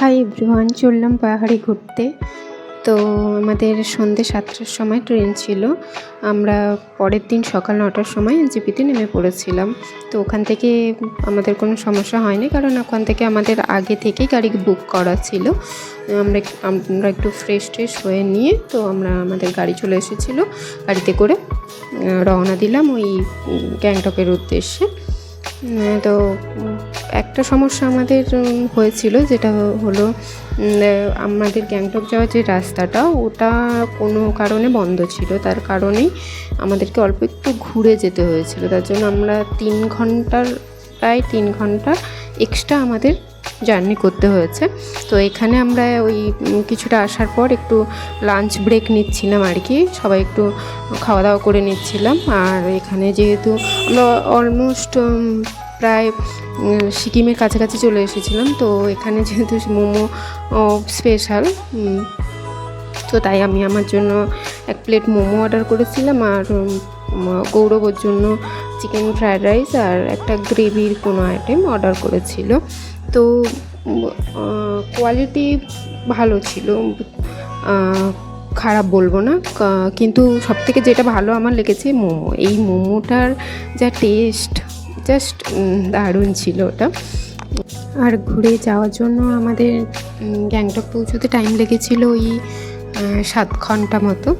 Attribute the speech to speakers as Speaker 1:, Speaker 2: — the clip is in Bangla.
Speaker 1: হাই এভরিওয়ান চললাম পাহাড়ে ঘুরতে? তো আমাদের সন্ধ্যে সাতটার সময় ট্রেন ছিল। আমরা পরের দিন সকাল নটার সময় এনজিপিতে নেমে পড়েছিলাম। তো ওখান থেকে আমাদের কোনো সমস্যা হয়নি, কারণ ওখান থেকে আমাদের আগে থেকেই গাড়ি বুক করা ছিল। আমরা আমরা একটু ফ্রেশ ট্রেশ হয়ে নিয়ে তো আমরা আমাদের গাড়ি চলে এসেছিল। গাড়িতে করে রওনা দিলাম ওই গ্যাংটকের উদ্দেশ্যে। তো একটা সমস্যা আমাদের হয়েছিল, যেটা হলো আমাদের গ্যাংটক যাওয়ার যে রাস্তাটা, ওটা কোনো কারণে বন্ধ ছিল। তার কারণেই আমাদেরকে অল্প একটু ঘুরে যেতে হয়েছিল। তার জন্য আমরা তিন ঘণ্টার, প্রায় তিন ঘণ্টা এক্সট্রা আমাদের জার্নি করতে হয়েছে। তো এখানে আমরা ওই কিছুটা আসার পর একটু লাঞ্চ ব্রেক নিচ্ছিলাম আর কি। সবাই একটু খাওয়া দাওয়া করে নিচ্ছিলাম। আর এখানে যেহেতু আমরা অলমোস্ট প্রায় সিকিমের কাছাকাছি চলে এসেছিলাম। তো এখানে যেহেতু মোমো স্পেশাল তো তাই আমি আমার জন্য এক প্লেট মোমো অর্ডার করেছিলাম আর গৌরবর জন্য চিকেন ফ্রায়েড রাইস আর একটা গ্রেভির কোনো আইটেম অর্ডার করেছিল। তো কোয়ালিটি ভালো ছিল। খারাপ বলব না কিন্তু সবথেকে যেটা ভালো আমার লেগেছে মোমো। এই মোমোটার যা টেস্ট জাস্ট দারুণ ছিল ওটা। আর ঘুরে যাওয়ার জন্য আমাদের গ্যাংটক পৌঁছতে টাইম লেগেছিল ওই সাত ঘণ্টা মতো।